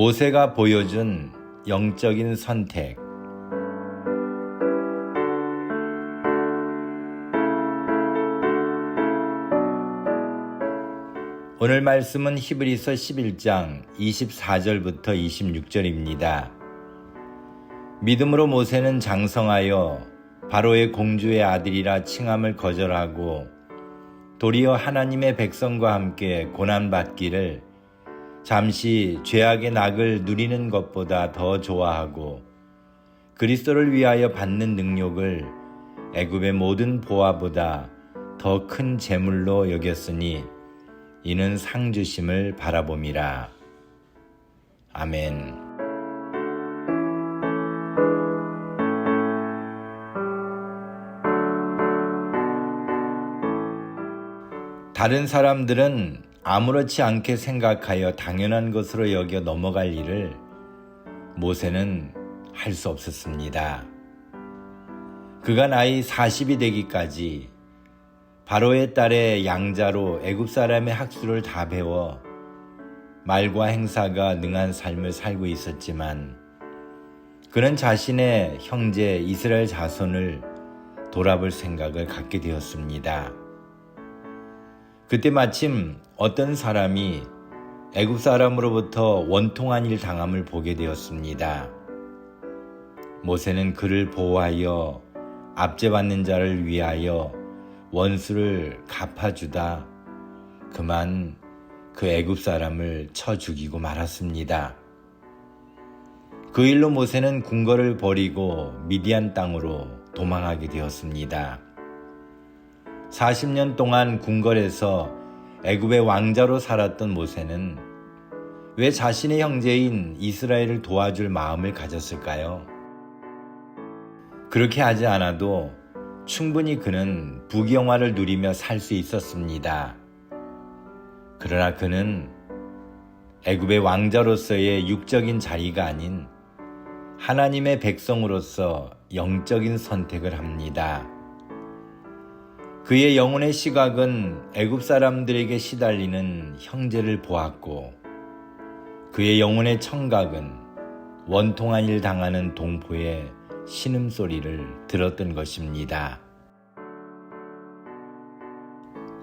모세가 보여준 영적인 선택. 오늘 말씀은 히브리서 11장 24절부터 26절입니다. 믿음으로 모세는 장성하여 바로의 공주의 아들이라 칭함을 거절하고 도리어 하나님의 백성과 함께 고난받기를 잠시 죄악의 낙을 누리는 것보다 더 좋아하고 그리스도를 위하여 받는 능력을 애굽의 모든 보화보다 더 큰 재물로 여겼으니 이는 상 주심을 바라봄이라. 아멘. 다른 사람들은 아무렇지 않게 생각하여 당연한 것으로 여겨 넘어갈 일을 모세는 할 수 없었습니다. 그가 나이 40이 되기까지 바로의 딸의 양자로 애굽 사람의 학수를 다 배워 말과 행사가 능한 삶을 살고 있었지만 그는 자신의 형제 이스라엘 자손을 돌아볼 생각을 갖게 되었습니다. 그때 마침 어떤 사람이 애굽 사람으로부터 원통한 일 당함을 보게 되었습니다. 모세는 그를 보호하여 압제받는 자를 위하여 원수를 갚아주다 그만 그 애굽 사람을 쳐 죽이고 말았습니다. 그 일로 모세는 궁궐을 버리고 미디안 땅으로 도망하게 되었습니다. 40년 동안 궁궐에서 애굽의 왕자로 살았던 모세는 왜 자신의 형제인 이스라엘을 도와줄 마음을 가졌을까요? 그렇게 하지 않아도 충분히 그는 부경화를 누리며 살 수 있었습니다. 그러나 그는 애굽의 왕자로서의 육적인 자리가 아닌 하나님의 백성으로서 영적인 선택을 합니다. 그의 영혼의 시각은 애굽 사람들에게 시달리는 형제를 보았고 그의 영혼의 청각은 원통한 일 당하는 동포의 신음소리를 들었던 것입니다.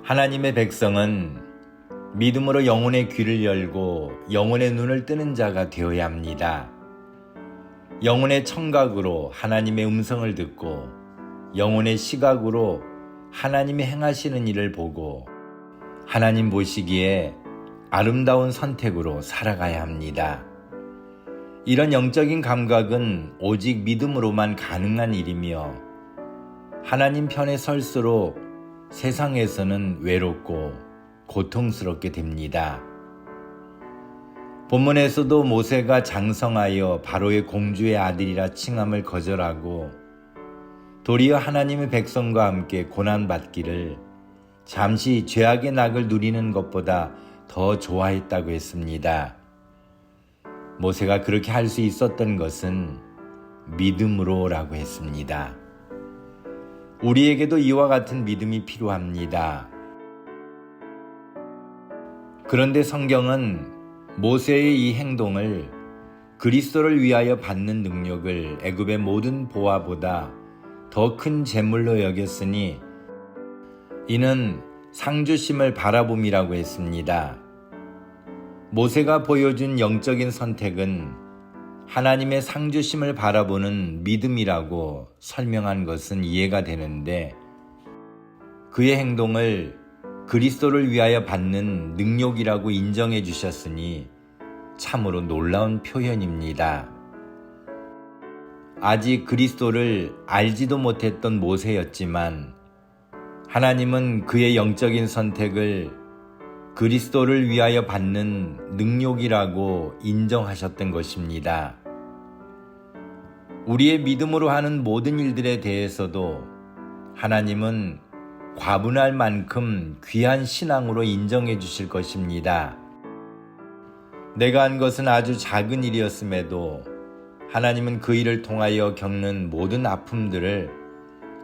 하나님의 백성은 믿음으로 영혼의 귀를 열고 영혼의 눈을 뜨는 자가 되어야 합니다. 영혼의 청각으로 하나님의 음성을 듣고 영혼의 시각으로 하나님이 행하시는 일을 보고 하나님 보시기에 아름다운 선택으로 살아가야 합니다. 이런 영적인 감각은 오직 믿음으로만 가능한 일이며 하나님 편에 설수록 세상에서는 외롭고 고통스럽게 됩니다. 본문에서도 모세가 장성하여 바로의 공주의 아들이라 칭함을 거절하고 도리어 하나님의 백성과 함께 고난받기를 잠시 죄악의 낙을 누리는 것보다 더 좋아했다고 했습니다. 모세가 그렇게 할 수 있었던 것은 믿음으로라고 했습니다. 우리에게도 이와 같은 믿음이 필요합니다. 그런데 성경은 모세의 이 행동을 그리스도를 위하여 받는 능력을 애굽의 모든 보화보다 더 큰 재물로 여겼으니 이는 상주심을 바라봄이라고 했습니다. 모세가 보여준 영적인 선택은 하나님의 상주심을 바라보는 믿음이라고 설명한 것은 이해가 되는데 그의 행동을 그리스도를 위하여 받는 능력이라고 인정해 주셨으니 참으로 놀라운 표현입니다. 아직 그리스도를 알지도 못했던 모세였지만 하나님은 그의 영적인 선택을 그리스도를 위하여 받는 능력이라고 인정하셨던 것입니다. 우리의 믿음으로 하는 모든 일들에 대해서도 하나님은 과분할 만큼 귀한 신앙으로 인정해 주실 것입니다. 내가 한 것은 아주 작은 일이었음에도 하나님은 그 일을 통하여 겪는 모든 아픔들을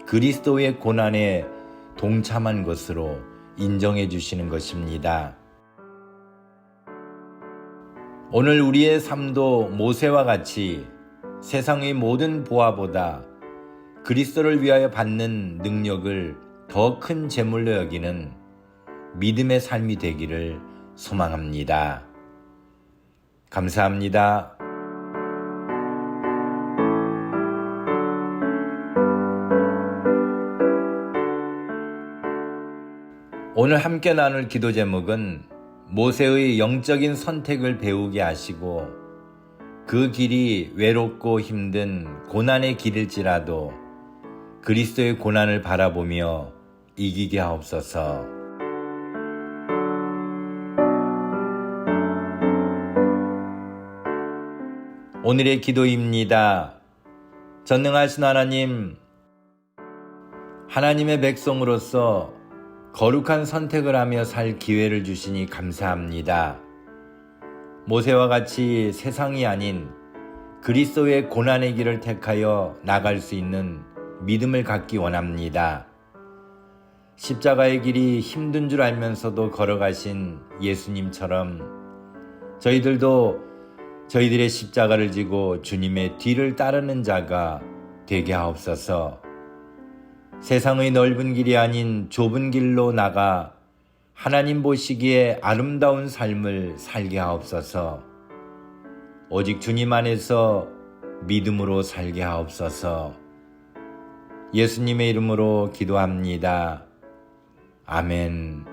그리스도의 고난에 동참한 것으로 인정해 주시는 것입니다. 오늘 우리의 삶도 모세와 같이 세상의 모든 보화보다 그리스도를 위하여 받는 능력을 더 큰 재물로 여기는 믿음의 삶이 되기를 소망합니다. 감사합니다. 오늘 함께 나눌 기도 제목은 모세의 영적인 선택을 배우게 하시고 그 길이 외롭고 힘든 고난의 길일지라도 그리스도의 고난을 바라보며 이기게 하옵소서. 오늘의 기도입니다. 전능하신 하나님, 하나님의 백성으로서 거룩한 선택을 하며 살 기회를 주시니 감사합니다. 모세와 같이 세상이 아닌 그리스도의 고난의 길을 택하여 나갈 수 있는 믿음을 갖기 원합니다. 십자가의 길이 힘든 줄 알면서도 걸어가신 예수님처럼 저희들도 저희들의 십자가를 지고 주님의 뒤를 따르는 자가 되게 하옵소서. 세상의 넓은 길이 아닌 좁은 길로 나가 하나님 보시기에 아름다운 삶을 살게 하옵소서. 오직 주님 안에서 믿음으로 살게 하옵소서. 예수님의 이름으로 기도합니다. 아멘.